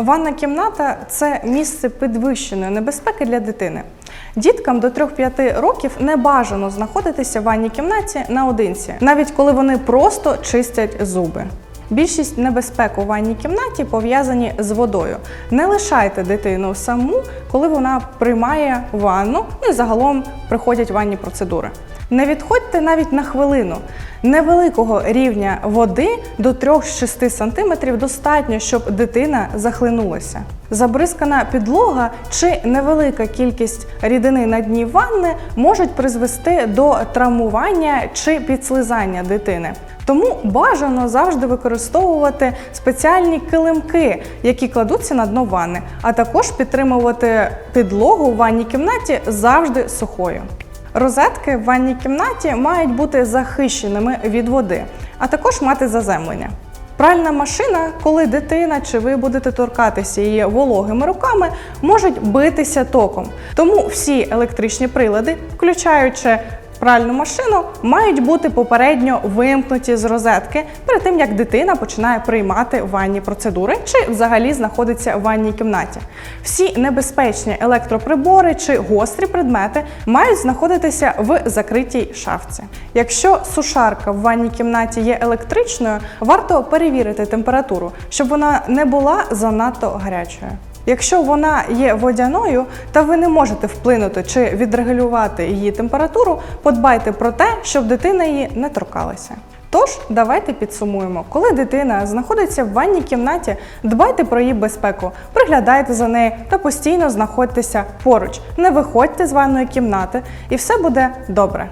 Ванна кімната це місце підвищеної небезпеки для дитини. Діткам до 3-5 років не бажано знаходитися в ванній кімнаті наодинці, навіть коли вони просто чистять зуби. Більшість небезпек у ванній кімнаті пов'язані з водою. Не лишайте дитину саму, коли вона приймає ванну, ну і загалом приходять ванні процедури. Не відходьте навіть на хвилину. Невеликого рівня води до 3-6 см достатньо, щоб дитина захлинулася. Забризкана підлога чи невелика кількість рідини на дні ванни можуть призвести до травмування чи підслизання дитини. Тому бажано завжди використовувати спеціальні килимки, які кладуться на дно ванни, а також підтримувати підлогу у ванній кімнаті завжди сухою. Розетки в ванній кімнаті мають бути захищеними від води, а також мати заземлення. Пральна машина, коли дитина чи ви будете торкатися її вологими руками, можуть битися током. Тому всі електричні прилади, включаючи пральну машину, мають бути попередньо вимкнуті з розетки перед тим, як дитина починає приймати ванні процедури чи взагалі знаходиться в ванній кімнаті. Всі небезпечні електроприбори чи гострі предмети мають знаходитися в закритій шафці. Якщо сушарка в ванній кімнаті є електричною, варто перевірити температуру, щоб вона не була занадто гарячою. Якщо вона є водяною та ви не можете вплинути чи відрегулювати її температуру, подбайте про те, щоб дитина її не торкалася. Тож, давайте підсумуємо, коли дитина знаходиться в ванній кімнаті, дбайте про її безпеку, приглядайте за нею та постійно знаходьтеся поруч. Не виходьте з ванної кімнати, і все буде добре.